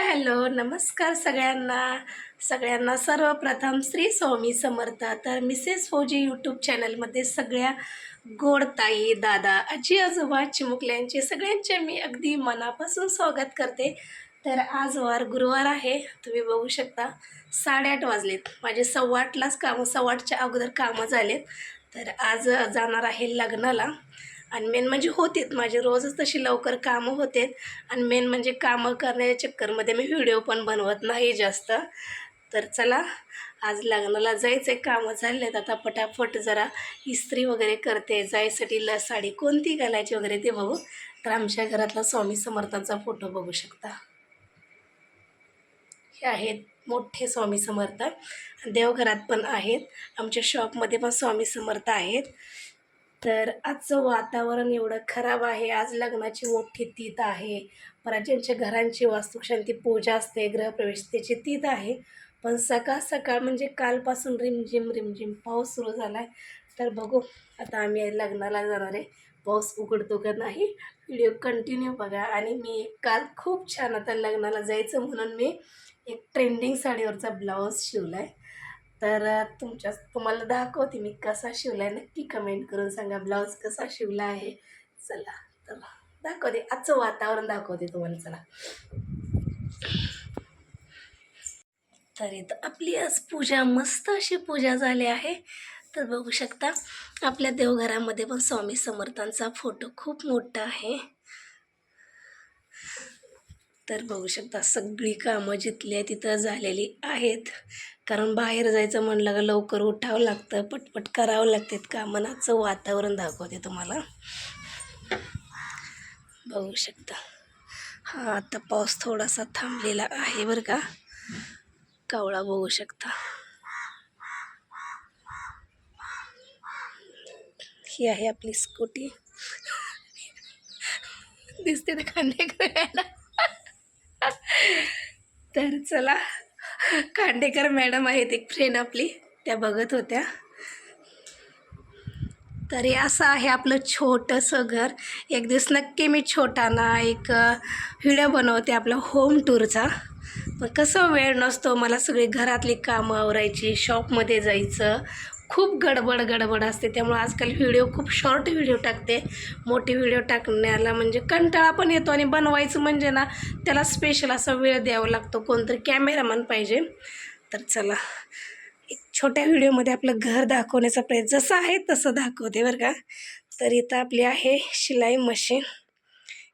Hello नमस्कार सगळ्यांना. सगळ्यांना सर्वप्रथम श्री स्वामी समर्थ तर मिसेस फौजी यूट्यूब चॅनलमध्ये सगळ्या गोड ताई दादा आजी आजोबा चिमुकल्यांचे सगळ्यांचे मी अगदी मनापासून स्वागत करते. तर आज वार गुरुवार आहे तुम्ही बघू शकता साडेआठ वाजलेत. माझे सव्वा आठलाच कामं सव्वा आठच्या अगोदर कामं झालेत. तर आज जाणार आहे लग्नाला. आणि मेन म्हणजे होतीत. माझे रोजच तशी लवकर कामं होते आणि मेन म्हणजे कामं करण्याच्या चक्करमध्ये मी व्हिडिओ पण बनवत नाही जास्त. तर चला आज लग्नाला जायचं आहे कामं झाले आहेत आता पटापट जरा इस्त्री वगैरे करते. जायसाठी ल साडी कोणती घालायची वगैरे ते बघू. तर आमच्या घरातला स्वामी समर्थांचा फोटो बघू शकता. हे आहेत मोठे स्वामी समर्थ. देवघरात पण आहेत. आमच्या शॉपमध्ये पण स्वामी समर्थ आहेत. तर आजचं वातावरण एवढं खराब आहे. आज लग्नाची मोठी तीत आहे. परत ज्यांच्या घरांची वास्तुशांती पूजा असते ग्रहप्रवेश त्याची तीत आहे. पण सकाळ सकाळ म्हणजे कालपासून रिमझिम रिमझिम पाऊस सुरू झाला आहे तर बघू आता आम्ही लग्नाला जाणार आहे. पाऊस उघडतो का नाही? व्हिडिओ कंटिन्यू बघा. आणि मी काल खूप छान आता लग्नाला जायचं म्हणून मी एक ट्रेंडिंग साडीवरचा ब्लाऊज शिवला आहे तर तुमच्या तुम्हाला दाखवते मी कसा शिवला आहे. नक्की कमेंट करून सांगा. ब्लाऊज कसा शिवला आहे. चला तर दाखवते. आजचं वातावरण दाखवते तुम्हाला चला. तर इथं आपली आज पूजा मस्त अशी पूजा झाली आहे. तर बघू शकता आपल्या देवघरामध्ये पण स्वामी समर्थांचा फोटो खूप मोठा आहे. तर बघू शकता सगळी कामं जिथल्या तिथं झालेली आहेत. कारण बाहेर जायचं म्हणलं का लवकर उठावं लागतं पटपट करावं लागतात कामनाचं वातावरण दाखवते तुम्हाला. बघू शकता. हा आता पाऊस थोडासा थांबलेला आहे बरं का. कावळा बघू शकता. ही आहे आपली स्कूटी. दिसते तर खांडेकर तर चला खांडेकर मॅडम आहेत एक फ्रेंड आपली त्या बघत होत्या. तरी असं आहे आपलं छोटंसं घर. एक दिवस नक्की मी छोटाना एक व्हिडिओ बनवते आपला होम टूरचा पण कसं वेळ नसतो मला सगळी घरातली कामं आवरायची शॉपमध्ये जायचं खूप गडबड गडबड असते. त्यामुळे आजकाल व्हिडिओ खूप शॉर्ट व्हिडिओ टाकते. मोठे व्हिडिओ टाकण्याला म्हणजे कंटाळा पण येतो आणि बनवायचं म्हणजे ना त्याला स्पेशल असा वेळ द्यावा लागतो. कोणतरी कॅमेरामन पाहिजे. तर चला एक छोट्या व्हिडिओमध्ये आपलं घर दाखवण्याचा प्रयत्न जसं आहे तसं दाखवते बरं का. तर इथं आपली आहे शिलाई मशीन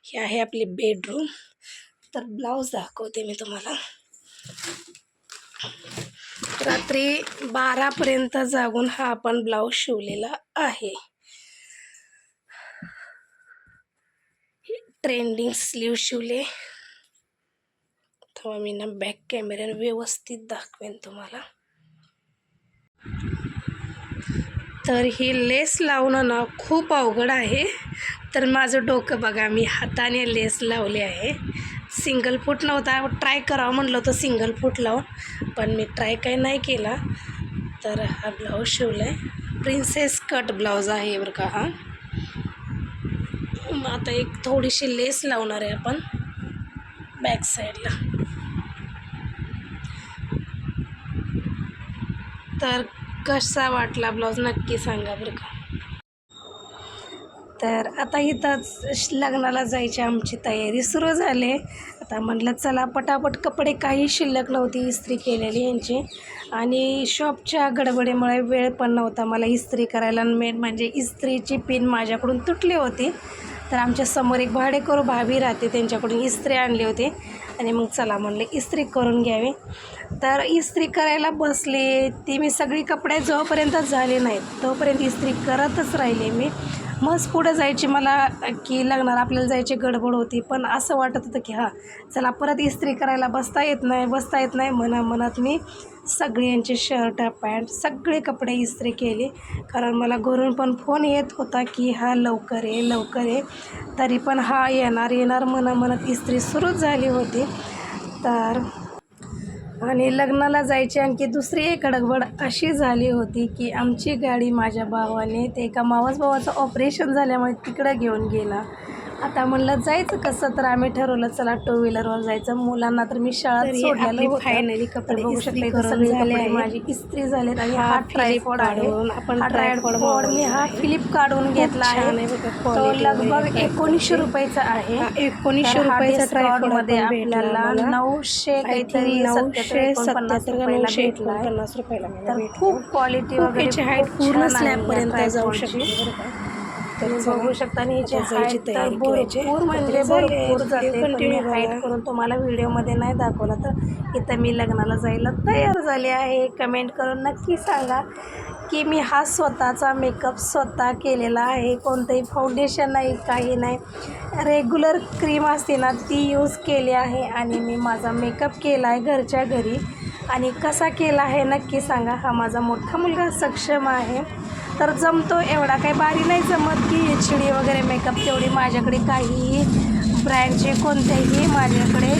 ही आहे आपली बेडरूम तर ब्लाऊज दाखवते मी तुम्हाला. रात्री बारापर्यंत जागून हा आपण ब्लाऊज शिवलेला आहे. ट्रेंडिंग स्लीव शिवले. तेव्हा मी ना बॅक कॅमेऱ्याने व्यवस्थित दाखवेन तुम्हाला. तर ही लेस लावणं ना खूप अवघड आहे. तर माझं डोकं बघा मी हाताने लेस लावले आहे. सिंगल फूट नव्हता. ट्राय करावं म्हटलं होतं सिंगल फूट लावून. पण मी ट्राय काही नाही केला. तर हा ब्लाऊज शिवला आहे प्रिन्सेस कट ब्लाऊज आहे बरं का हा. आता एक थोडीशी लेस लावणार आहे आपण. बॅक साईडला तर कसा वाटला ब्लाऊज नक्की सांगा बरं का. तर आता इथंच लग्नाला जायची आमची तयारी सुरू झाली. आता म्हटलं चला पटापट कपडे काही शिल्लक नव्हती इस्त्री केलेली यांची. आणि शॉपच्या गडबडीमुळे वेळ पण नव्हता. मला इस्त्री करायला मेन म्हणजे इस्त्रीची पिन माझ्याकडून तुटली होती. तर आमच्यासमोर एक भाडेकरू भाभी राहते त्यांच्याकडून इस्त्री आणली होती. आणि मग चला म्हणले इस्त्री करून घ्यावी. तर इस्त्री करायला बसले. ती मी सगळी कपडे जोपर्यंत झाले नाहीत तोपर्यंत इस्त्री करतच राहिले मी. मग पुढं जायची मला की लग्नाला आपल्याला जायची गडबड होती. पण असं वाटत होतं की हां चला परत इस्त्री करायला बसता येत नाही बसता येत नाही म्हणा मनात मी सगळ्यांचे शर्ट पॅन्ट सगळे कपडे इस्त्री केले. कारण मला घरून पण फोन येत होता की हा लवकर ये लवकर ये. तरी पण हा येणार येणार म्हणा म्हणत इस्त्री सुरूच झाली होती. तर आणि लग्नाला जायची आणखी दुसरी एक अडगबड अशी झाली होती की आमची गाडी माझ्या भावाने ते एका मावस भावाचं ऑपरेशन झाल्यामुळे तिकडं घेऊन गेला. आता म्हणलं जायचं कसं तर आम्ही ठरवलं चला टू व्हीलरवर जायचं मुलांना तर मी शाळा सोडलेलं तर कपडे बघू शकता झाले कपडे. माझे इस्त्री झालेत आणि हा ट्रायपॉड आहे काढून आपण ट्रायपॉड मी हा फिलिप काढून घेतला आहे तो लगभग एकोणीसशे रुपयाचा आहे एकोणीसशे रुपयाचा tripod मध्ये आपल्याला. नऊशे काहीतरी नऊशे सत्याहत्तर नऊशे. एकोणपन्नास रुपयाला तर. खूप क्वालिटी वगैरे हाईट पूर्ण स्लॅबपर्यंत जाऊ. शकते तर बघू शकता आणि जायची हाईट तर. भरपूर म्हणजे भरपूर जाते. हाईट करून तुम्हाला व्हिडिओमध्ये नाही दाखवलं तर इथं मी लग्नाला जायला तयार झाले आहे. कमेंट करून नक्की सांगा की मी हा स्वतःचा मेकअप स्वतः केलेला आहे. कोणतंही फाउंडेशन नाही काही नाही. रेग्युलर क्रीम असते ना ती यूज केली आहे आणि मी माझा मेकअप केला आहे घरच्या घरी. आणि कसा केला आहे नक्की सांगा. हा माझा मोठा मुलगा सक्षम आहे. तर जमतो एवढा. काही बारी नाही जमत की एच डी वगैरे मेकअप तेवढी माझ्याकडे काहीही ब्रँडचे कोणतेही माझ्याकडे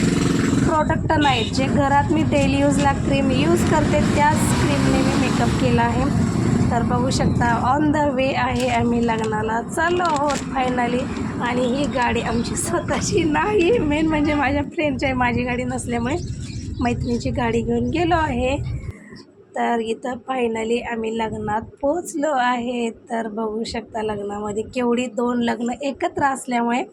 प्रोडक्ट नाहीत. जे घरात मी डेली यूजला क्रीम यूज करते त्याच क्रीमने मी मेकअप केला आहे. तर बघू शकता ऑन द वे आहे आम्ही लग्नाला चाललो आहोत फायनली आणि ही गाडी आमची स्वतःची नाही. मेन म्हणजे माझ्या फ्रेंडची आहे. माझी गाडी नसल्यामुळे मैत्रिणीची गाडी घेऊन गेलो आहे. तर इथं फायनली आम्ही लग्नात पोचलो आहे. तर बघू शकता लग्नामध्ये केवढी दोन लग्न एकत्र असल्यामुळे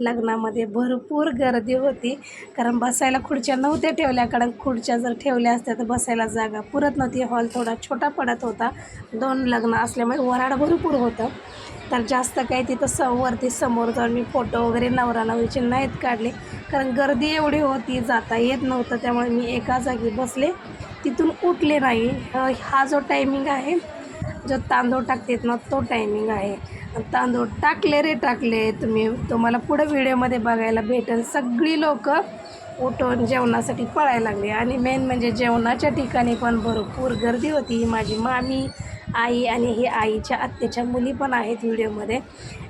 लग्नामध्ये भरपूर गर्दी होती. कारण बसायला खुर्च्या नव्हत्या ठेवल्या. कारण खुर्च्या जर ठेवल्या असत्या तर बसायला जागा पुरत नव्हती. हॉल थोडा छोटा पडत होता. दोन लग्न असल्यामुळे वराड भरपूर होतं. तर जास्त काही तिथं स वरती समोर जाऊन मी फोटो वगैरे नवरा नवरीचे नाहीत काढले. कारण गर्दी एवढी होती. जाता येत नव्हतं. त्यामुळे मी एका जागी बसले. तिथून उठले नाही. हा जो टायमिंग आहे जो तांदूळ टाकतात ना तो टायमिंग आहे. तांदूळ टाकले रे टाकले तुम्ही तुम्हाला पुढं व्हिडिओमध्ये बघायला भेटेल. सगळी लोक उठून जेवणासाठी पळायला लागले. आणि मेन म्हणजे जेवणाच्या ठिकाणी पण भरपूर गर्दी होती. माझी मामी आई आणि ही आईच्या आत्तेच्या मुली पण आहेत व्हिडिओमध्ये.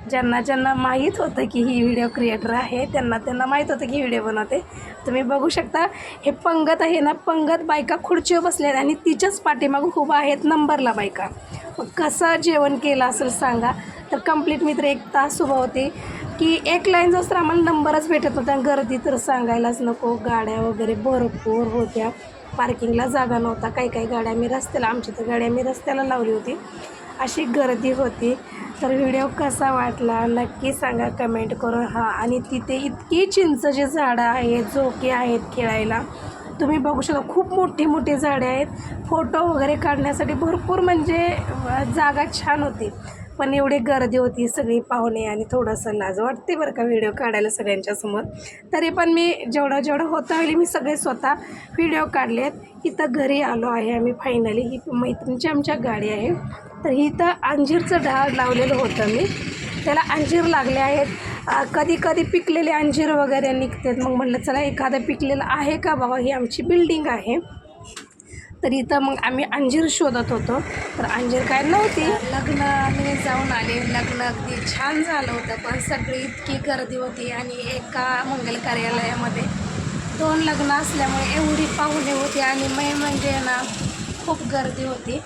ज्यांना ज्यांना माहीत होतं की ही व्हिडिओ क्रिएटर आहे त्यांना त्यांना माहीत होतं की व्हिडिओ बनवते. तुम्ही बघू शकता हे पंगत आहे ना पंगत बायका खुर्चीवर बसल्या आणि तिच्याच पाठीमागं उभा आहेत नंबरला बायका. मग कसं जेवण केलं असेल सांगा. तर कंप्लीट मी तर एक तास उभा होती. की एक लाईन जास्त आम्हाला नंबरच भेटत नव्हता. गर्दी तर सांगायलाच नको. गाड्या वगैरे भरपूर होत्या. पार्किंगला जागा नव्हता. काही काही गाड्या मी रस्त्याला आमची तर गाड्या मी रस्त्याला लावली होती. अशी गर्दी होती. तर व्हिडिओ कसा वाटला? नक्की सांगा. कमेंट करून. हां आणि तिथे इतकी चिंचची झाडं आहेत झोके आहेत खेळायला. तुम्ही बघू शकता खूप मोठी मोठी झाडे आहेत. फोटो वगैरे काढण्यासाठी भरपूर म्हणजे जागा छान होती. पण एवढी गर्दी होती सगळी पाहुणे आणि थोडंसं लाज वाटते बरं का व्हिडिओ काढायला सगळ्यांच्या समोर. तरी पण मी जेवढं जेवढं होतं होईल मी सगळे स्वतः व्हिडिओ काढलेत इथं घरी आलो आहे आम्ही फायनली ही मैत्रिणीची आमच्या गाडी आहे. तर इथं अंजीरचं डाळ लावलेलं होतं मी. त्याला अंजीर लागले आहेत. कधी कधी पिकलेले अंजीर वगैरे निघतात. मग म्हटलं चला एखादं पिकलेलं आहे का बाबा ही आमची बिल्डिंग आहे. तर इथं मग आम्ही अंजीर शोधत होतो. तर अंजीर काय नव्हती. लग्न आम्ही जाऊन आले. लग्न अगदी छान झालं होतं पण सगळी इतकी गर्दी होती आणि एका मंगल कार्यालयामध्ये दोन लग्न असल्यामुळे एवढी पाहुणे होती आणि मै म्हणजे ना खूप गर्दी होती.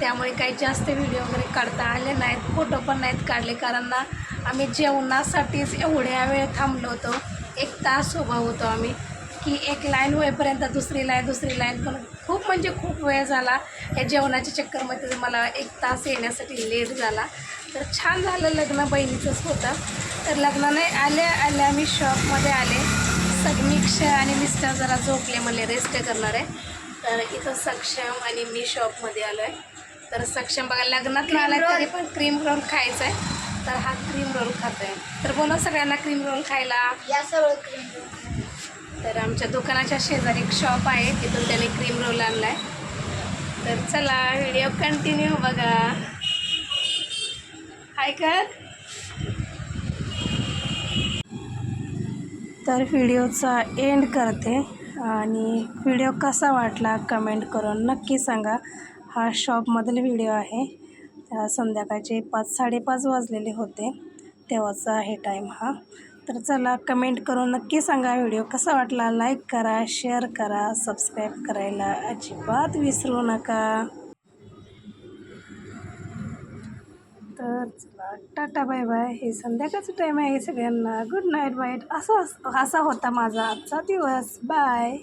त्यामुळे काही जास्त व्हिडिओ वगैरे काढता आले नाहीत फोटो पण नाहीत काढले कारण ना आम्ही जेवणासाठीच एवढ्या वेळ थांबलो होतो. एक तास उभा होतो आम्ही. की एक लाईन होईपर्यंत दुसरी लाईन दुसरी लाईन पण खूप म्हणजे खूप वेळ झाला. या जेवणाच्या चक्करमध्ये मला एक तास येण्यासाठी लेट झाला. तर छान झालं लग्न बहिणीचंच होतं. तर लग्नाने आल्या आल्या मी शॉपमध्ये आले. सगमिक्ष आणि मिस्टर जरा झोपले म्हणले रेस्ट करणार आहे. तर इथं सक्षम आणि मी शॉपमध्ये आलो आहे तर सक्षम बघा लग्नात आला तरी पण क्रीम रोल खायचा आहे तर हा क्रीम रोल खातो आहे तर बोला सगळ्यांना क्रीम रोल खायला. या सगळं तर आमच्या दुकानाच्या शेजारी एक शॉप आहे. तिथून त्याने क्रीम रोल आणला आहे तर चला व्हिडिओ कंटिन्यू बघा. हाय कर तर व्हिडिओचा एंड करते. आणि व्हिडिओ कसा वाटला कमेंट करून नक्की सांगा. हा शॉपमधील व्हिडिओ आहे. संध्याकाळचे पाच साडेपाच वाजलेले होते. तेव्हाचा आहे टाईम हा. तर चला कमेंट करून नक्की सांगा व्हिडिओ कसा वाटला. लाईक करा शेअर करा सबस्क्राईब करायला अजिबात विसरू नका. तर चला टाटा बाय बाय हे संध्याकाळचं टाईम आहे सगळ्यांना. गुड नाईट बाईट असा असा होता माझा आजचा दिवस. बाय